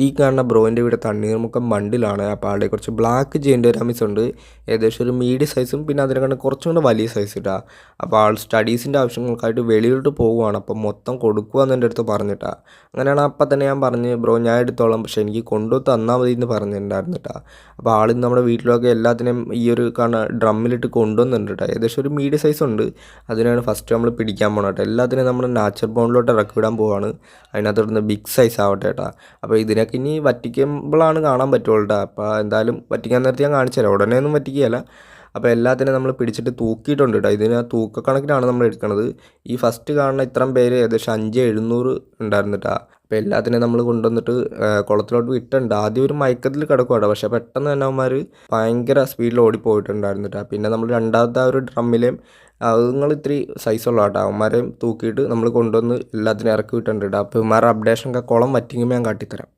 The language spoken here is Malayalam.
ഈ കാണുന്ന ബ്രോയിന്റെ വീട് തണ്ണീർമുക്കം മണ്ടിലാണ്. അപ്പോൾ ആളുടെ കുറച്ച് ബ്ലാക്ക് ജെയിന്റെ രാമിസ് ഉണ്ട്. ഏകദേശം ഒരു മീഡിയം സൈസും പിന്നെ അതിനെക്കാണ്ട് കുറച്ചും കൂടെ വലിയ സൈസ് ഇട്ടാ അപ്പോൾ ആൾ സ്റ്റഡീസിന്റെ ആവശ്യങ്ങൾക്കായിട്ട് വെളിയിലോട്ട് പോവുകയാണ്. അപ്പോൾ മൊത്തം കൊടുക്കുക എന്ന് എന്റെ അടുത്ത് പറഞ്ഞിട്ടാ. അങ്ങനെയാണ് അപ്പം തന്നെ ഞാൻ പറഞ്ഞ് ബ്രോ ഞാൻ എടുത്തോളാം. പക്ഷേ എനിക്ക് കൊണ്ടു തന്നാൽ മതി എന്ന് പറഞ്ഞിട്ടുണ്ടായിരുന്നു കേട്ടോ. അപ്പോൾ ആളിന്ന് നമ്മുടെ വീട്ടിലൊക്കെ എല്ലാത്തിനെയും ഈ ഒരു കാണ ഡ്രമ്മിലിട്ട് കൊണ്ടുവന്നിട്ടുണ്ട് ഏകദേശം ഒരു മീഡിയം സൈസ് ഉണ്ട്. അതിനാണ് ഫസ്റ്റ് നമ്മൾ പിടിക്കാൻ പോകണം കേട്ടോ. എല്ലാത്തിനെയും നമ്മൾ നാച്ചർ ബോണ്ടിലോട്ട് ഇറക്കി വിടാൻ പോവാണ്. അതിനകത്തോട്ട് ബിഗ് സൈസ് ആവട്ടെ കേട്ടോ. അപ്പോൾ ഇതിനൊക്കെ ഇനി വറ്റിക്കുമ്പോഴാണ് കാണാൻ പറ്റുള്ളൂ അപ്പോൾ എന്തായാലും വറ്റിക്കാൻ നേരത്തെ ഞാൻ കാണിച്ചു ഉടനെ ഒന്നും വറ്റിക്കുകയല്ല. അപ്പോൾ എല്ലാത്തിനും നമ്മൾ പിടിച്ചിട്ട് തൂക്കിയിട്ടുണ്ട് കേട്ടോ ഇതിന് തൂക്കക്കണക്കിനാണ് നമ്മൾ എടുക്കുന്നത് ഈ ഫസ്റ്റ് കാണുന്ന ഇത്രയും പേര് ഏകദേശം അഞ്ച് എഴുന്നൂറ് ഉണ്ടായിരുന്നു കേട്ടോ അപ്പോൾ എല്ലാത്തിനെയും നമ്മൾ കൊണ്ടുവന്നിട്ട് കുളത്തിലോട്ട് വിട്ടുണ്ട് ആദ്യം ഒരു മയക്കത്തിൽ കിടക്കും കേട്ടോ പക്ഷേ പെട്ടെന്ന് തന്നെ അവന്മാർ ഭയങ്കര സ്പീഡിൽ ഓടിപ്പോയിട്ടുണ്ടായിരുന്നു കേട്ടോ പിന്നെ നമ്മൾ രണ്ടാമത്തെ ആ ഒരു ഡ്രമ്മിലെയും അതുങ്ങൾ ഇത്തിരി സൈസുള്ള കേട്ടോ അവന്മാരെയും തൂക്കിയിട്ട് നമ്മൾ കൊണ്ടുവന്ന് എല്ലാത്തിനും ഇറക്കി വിട്ടിട്ടുണ്ട് കേട്ടോ അപ്പോൾ ഇവന്മാരുടെ അപ്ഡേഷനൊക്കെ കുളം വറ്റിങ്ങുമ്പോൾ ഞാൻ കാട്ടിത്തരാം.